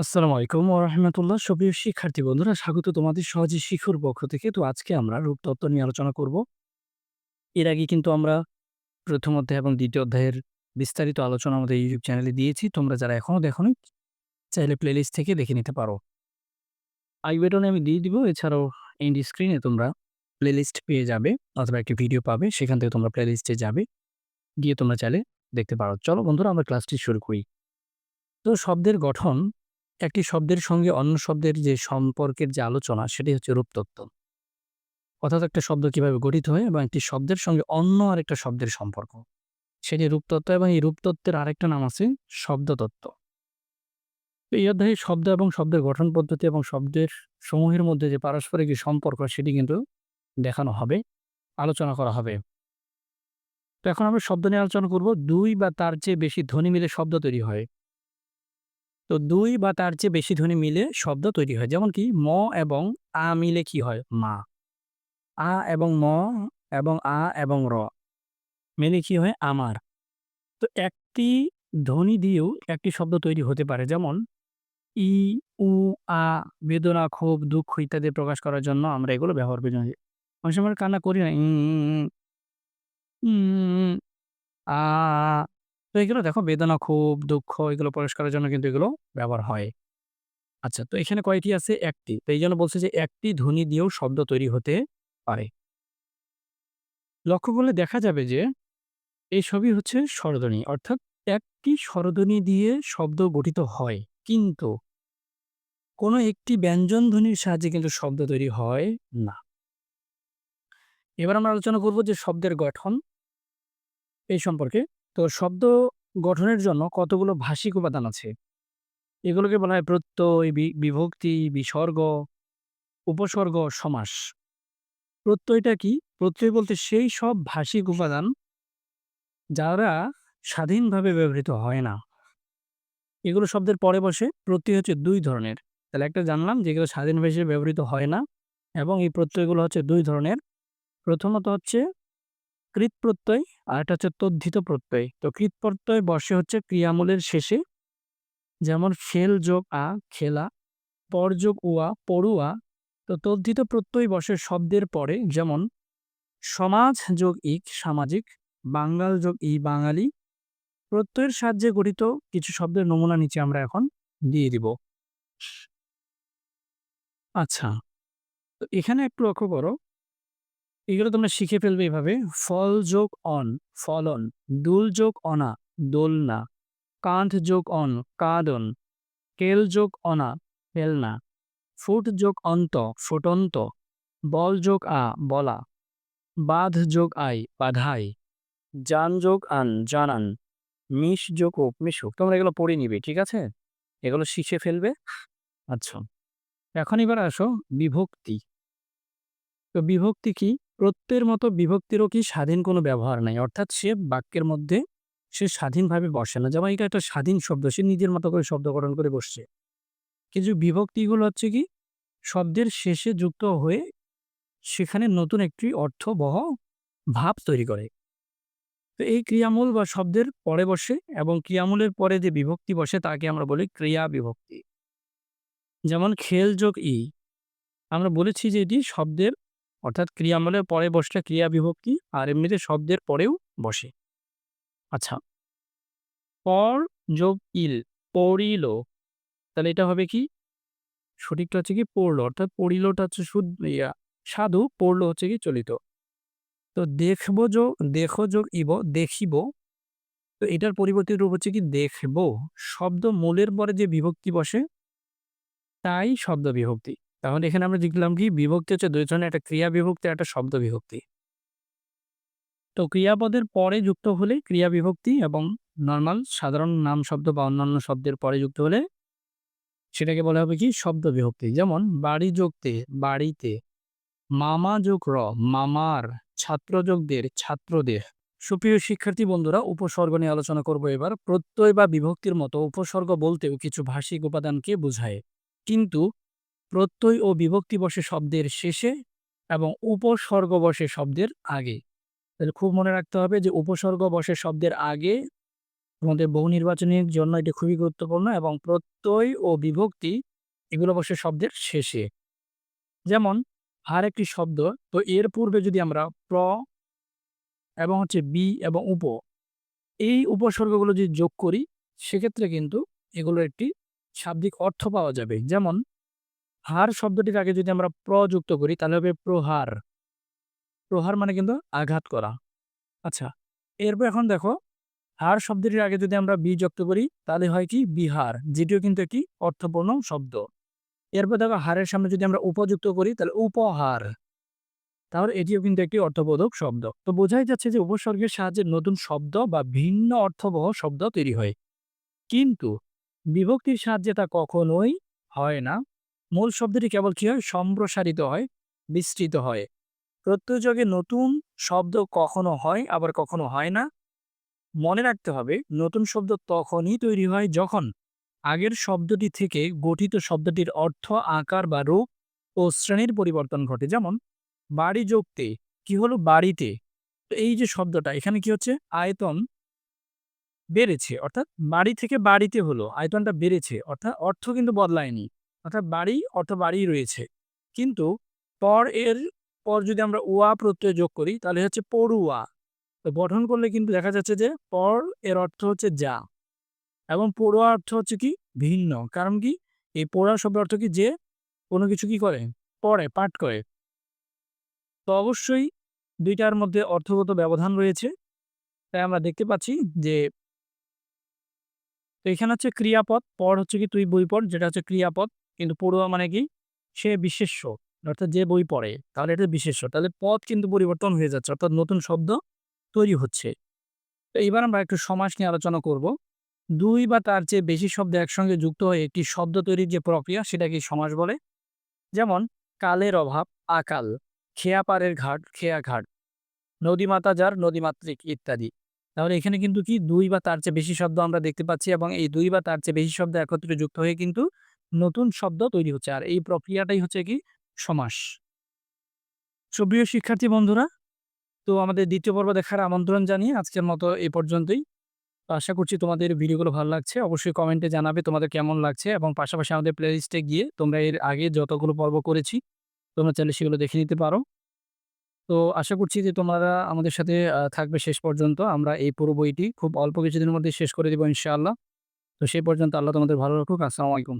আসসালামু আলাইকুম রাহমাতুল্লাহ। সুপ্রিয় শিক্ষার্থী বন্ধুরা, স্বাগত তোমাদের সহজে শিখুর পক্ষ থেকে। তো আজকে আমরা রূপতত্ত্ব নিয়ে আলোচনা করব। এর আগে কিন্তু আমরা প্রথম অধ্যায় এবং দ্বিতীয় অধ্যায়ের বিস্তারিত আলোচনা আমাদের ইউটিউব চ্যানেলে দিয়েছি। তোমরা যারা এখনও দেখোনি, চাইলে প্লেলিস্ট থেকে দেখে নিতে পারো। আই বেটনে আমি দিয়ে দিব। এছাড়াও এন্ড স্ক্রিনে তোমরা প্লেলিস্ট পেয়ে যাবে অথবা একটি ভিডিও পাবে। সেখান থেকে তোমরা প্লেলিস্টে যাবে। গিয়ে তোমরা চাইলে দেখতে পারো। চলো বন্ধুরা, আমরা ক্লাসটি শুরু করি। তো শব্দের গঠন একটি শব্দের সঙ্গে অন্য শব্দের যে সম্পর্কের যে আলোচনা সেটি হচ্ছে রূপতত্ত্ব। অর্থাৎ একটা শব্দ কীভাবে গঠিত হয় এবং একটি শব্দের সঙ্গে অন্য আরেকটা শব্দের সম্পর্ক। সেটি রূপতত্ত্ব এবং এই রূপতত্ত্বের আরেকটা নাম আছে শব্দতত্ত্ব। এই অধ্যায়ে শব্দ এবং শব্দের গঠন পদ্ধতি এবং শব্দের সমূহের মধ্যে যে পারস্পরিক যে সম্পর্ক সেটি কিন্তু দেখানো হবে, আলোচনা করা হবে। তো এখন আমরা শব্দ নিয়ে আলোচনা করব। দুই বা তার চেয়ে বেশি ধ্বনি মিলে শব্দ তৈরি হয়। তো দুই বা তার চেয়ে বেশি ধ্বনি মিলে শব্দ তৈরি হয়। যেমন কি ম এবং আ মিলে কি হয়? মা। আ এবং ম এবং আ এবং র মিলে কি হয়? আমার। তো একটি ধ্বনি দিয়েও একটি শব্দ তৈরি হতে পারে। যেমন ই, উ, আ বেদনা, ক্ষোভ, দুঃখ ইত্যাদি প্রকাশ করার জন্য আমরা এগুলো ব্যবহার করি। অনেক সময় কান্না করি না? আ। তো এগুলো দেখো বেদনা, ক্ষোভ, দুঃখ এগুলো প্রকাশ করার জন্য কিন্তু এগুলো ব্যবহার হয়। আচ্ছা তো এখানে কয়টি আছে? ১ টি। তো এইজন্য বলছে যে একটি ধ্বনি দিয়েও শব্দ তৈরি হতে পারে। লক্ষ্য করলে দেখা যাবে যে এই সবই হচ্ছে স্বরধ্বনি। অর্থাৎ একটি স্বরধ্বনি দিয়ে শব্দ গঠিত হয়। কিন্তু কোনো একটি ব্যঞ্জন ধ্বনির সাহায্যে কিন্তু শব্দ তৈরি হয় না। এবার আমরা আলোচনা করব যে শব্দের গঠন এই সম্পর্কে। তো শব্দ গঠনের জন্য কতগুলো ভাষিক উপাদান আছে। এগুলোকে বলা হয় প্রত্যয়, বিভক্তি, বিসর্গ, উপসর্গ, সমাস। প্রত্যয়টা কি? প্রত্যয় বলতে সেই সব ভাষিক উপাদান যারা স্বাধীনভাবে ব্যবহৃত হয় না। এগুলো শব্দের পরে বসে। প্রত্যয় হচ্ছে দুই ধরনের। তাহলে একটা জানলাম যে এগুলো স্বাধীনভাবে ব্যবহৃত হয় না এবং এই প্রত্যয়গুলো হচ্ছে দুই ধরনের। প্রথমত হচ্ছে কৃৎ প্রত্যয় আরেকটা হচ্ছে তদ্ধিত প্রত্যয়। তো কৃৎ প্রত্যয় বসে হচ্ছে ক্রিয়ামূলের শেষে। যেমন খেল যোগ আ খেলা, পর যোগ উয়া পড়ুয়া। তো তদ্ধিত প্রত্যয় বসে শব্দের পরে যেমন সমাজ যোগ ইক সামাজিক, বাঙ্গাল যোগ ই বাঙালি। প্রত্যয়ের সাহায্যে গঠিত কিছু শব্দের নমুনা নিচে আমরা এখন দিয়ে দিব। আচ্ছা, তো এখানে একটু লক্ষ্য করো। এগুলো তোমরা শিখে ফেলবে এভাবে। ফল যোগ অন ফলন, দুল যোগ অনা দোলনা, কাঁধ যোগ অন কাঁদন, কেল যোগ অনা খেলনা, ফুট যোগ অন্ত ফুটন্ত, বল যোগ আ বলা, বাঁধ যোগ আই বাধাই, যান যোগ আন জানান, মিশ যোগ ওক মিশুক। তোমরা এগুলো পড়ে নিবে, ঠিক আছে? এগুলো শিখে ফেলবে। আচ্ছা, এখন এবার আসো বিভক্তি। তো বিভক্তি কি? প্রত্যয়ের মতো বিভক্তিরও কি স্বাধীন কোনো ব্যবহার নাই। অর্থাৎ সে বাক্যের মধ্যে সে স্বাধীনভাবে বসে না। যেমন এটা একটা স্বাধীন শব্দ। সে নিজের মতো করে শব্দ গঠন করে বসছে। কিন্তু বিভক্তিগুলো হচ্ছে কি? শব্দের শেষে যুক্ত হয়ে সেখানে নতুন একটি অর্থবহ ভাব তৈরি করে। তো এই ক্রিয়ামূল বা শব্দের পরে বসে এবং ক্রিয়ামূলের পরে যে বিভক্তি বসে, তাকে আমরা বলি ক্রিয়া বিভক্তি। যেমন খেল যোগ ই। আমরা বলেছি যে এটি শব্দের অর্থাৎ ক্রিয়ামূলের পরে বসলে ক্রিয়া বিভক্তি আর এমনিতে শব্দের পরেও বসে। আচ্ছা। পর যোগ ইল পড়িল। তাহলে এটা হবে কি? সঠিকটা হচ্ছে কি পড়ল। অর্থাৎ পড়িলটা হচ্ছে ইয়া সাধু, পড়ল হচ্ছে কি চলিত। তো দেখব যোগ দেখ যোগ ইব দেখিব। তো এটার পরিবর্তিত রূপ হচ্ছে কি দেখব। শব্দ মূলের পরে যে বিভক্তি বসে তাই শব্দ বিভক্তি। তাহলে এখানে আমরা দেখলাম কি বিভক্তি হচ্ছে ২ ধরনের একটা ক্রিয়া বিভক্তি একটা শব্দ বিভক্তি। তো ক্রিয়াপদের পরে যুক্ত হলে ক্রিয়া বিভক্তি এবং নরমাল সাধারণ নাম শব্দ বা অন্যান্য শব্দের পরে যুক্ত হলে সেটাকে বলা হবে কি শব্দ বিভক্তি। যেমন বাড়ি যোগ তে বাড়িতে, মামা যোগ র মামার, ছাত্র যোগ দের ছাত্রদের। সুপ্রিয় শিক্ষার্থী বন্ধুরা উপসর্গ নিয়ে আলোচনা করব এবার। প্রত্যয় বা বিভক্তির মতো উপসর্গ বলতেও কিছু ভাষিক উপাদানকে বোঝায়। কিন্তু প্রত্যয় ও বিভক্তি বসে শব্দের শেষে এবং উপসর্গ বসে শব্দের আগে। তাহলে খুব মনে রাখতে হবে যে উপসর্গ বসে শব্দের আগে তোমাদের বহু নির্বাচনের জন্য এটি খুবই গুরুত্বপূর্ণ এবং প্রত্যয় ও বিভক্তি এগুলো বসে শব্দের শেষে যেমন আর একটি শব্দ, তো এর পূর্বে যদি আমরা প্র এবং হচ্ছে বি এবং উপ, এই উপসর্গগুলো যদি যোগ করি, সেক্ষেত্রে কিন্তু এগুলোর একটি শাব্দিক অর্থ পাওয়া যাবে যেমন হার শব্দটির আগে যদি আমরা প্র যুক্ত করি, তাহলে হবে প্রহার। প্রহার মানে কিন্তু আঘাত করা। আচ্ছা এরপর এখন দেখো, হার শব্দটির আগে যদি আমরা বি যুক্ত করি, তাহলে হয় কি? বিহার, যেটিও কিন্তু একটি অর্থপূর্ণ শব্দ। এরপর দেখো, হারের সামনে যদি আমরা উপযুক্ত করি, তাহলে উপহার। তাহলে এটিও কিন্তু একটি অর্থবোধক শব্দ। তো বোঝাই যাচ্ছে যে উপসর্গের সাহায্যে নতুন শব্দ বা ভিন্ন অর্থবহ শব্দ তৈরি হয়। কিন্তু বিভক্তির সাহায্যে তা কখনোই হয় না। মূল শব্দটি কেবল কি হয়? সম্প্রসারিত হয় বিস্তৃত হয়। প্রত্যযোগে নতুন শব্দ কখনো হয়, আবার কখনো হয় না। মনে রাখতে হবে, নতুন শব্দ তখনই তৈরি হয় যখন আগের শব্দটি থেকে গঠিত শব্দটির অর্থ, আকার বা রূপ ও শ্রেণির পরিবর্তন ঘটে। যেমন, বাড়ি যোগতে কি হলো? বাড়িতে। তো এই যে শব্দটা, এখানে কি হচ্ছে? আয়তন বেড়েছে, অর্থাৎ বাড়ি থেকে বাড়িতে হলো, আয়তনটা বেড়েছে, অর্থাৎ অর্থ কিন্তু বদলায়নি। অর্থাৎ বাড়ি অর্থ বাড়ি রয়েছে। কিন্তু পর এর পর যদি আমরা ওয়া প্রত্যয় যোগ করি, তাহলে হচ্ছে পড়ুয়া তো গঠন করলে কিন্তু দেখা যাচ্ছে যে পর এর অর্থ হচ্ছে যা এবং পড়ুয়া অর্থ হচ্ছে কি? ভিন্ন। কারণ কি? এই পড়া শব্দের অর্থ কি? যে কোনো কিছু কি করে? পড়ে, পাঠ করে। তো অবশ্যই দুইটার মধ্যে অর্থগত ব্যবধান রয়েছে। তাই আমরা দেখতে পাচ্ছি যে তো এখানে হচ্ছে ক্রিয়াপদ, পর হচ্ছে কি তুই, বই পড়, যেটা হচ্ছে ক্রিয়াপদ। কিন্তু পড়ুয়া মানে কি? সে বিশেষ্য। অর্থাৎ যে বই পড়ে, তাহলে এটা বিশেষ্য। তাহলে পদ কিন্তু পরিবর্তন হয়ে যাচ্ছে, অর্থাৎ নতুন শব্দ তৈরি হচ্ছে। তো এইবার আমরা একটু সমাস নিয়ে আলোচনা করব। দুই বা তার চেয়ে বেশি শব্দ একসঙ্গে যুক্ত হয়ে একটি শব্দ তৈরির যে প্রক্রিয়া, সেটাকে সমাস বলে। যেমন, কালের অভাব, আকাল খেয়া পারের ঘাট খেয়া ঘাট নদীমাতা যার, নদীমাতৃক ইত্যাদি। তাহলে এখানে কিন্তু কি? দুই বা তার চেয়ে বেশি শব্দ আমরা দেখতে পাচ্ছি এবং এই দুই বা তার চেয়ে বেশি শব্দ একত্রে যুক্ত হয়ে কিন্তু নতুন শব্দ তৈরি হচ্ছে। আর এই প্রক্রিয়াটাই হচ্ছে কি? সমাস। সুপ্রিয় শিক্ষার্থী বন্ধুরা, তো আমাদের দ্বিতীয় পর্ব দেখার আমন্ত্রণ জানিয়ে আজকের মতো এই পর্যন্তই। আশা করছি তোমাদের ভিডিওগুলো ভালো লাগছে। অবশ্যই কমেন্টে জানাবে তোমাদের কেমন লাগছে এবং পাশাপাশি আমাদের প্লেলিস্টে গিয়ে তোমরা এর আগে যতগুলো পর্ব করেছি, তোমরা চাইলে সেগুলো দেখে নিতে পারো। তো আশা করছি যে তোমরা আমাদের সাথে থাকবে শেষ পর্যন্ত। আমরা এই পুরো বইটি খুব অল্প কিছুদিনের মধ্যে শেষ করে দেবো ইনশাআল্লাহ। তো সেই পর্যন্ত আল্লাহ তোমাদের ভালো রাখুক। আসসালামু আলাইকুম।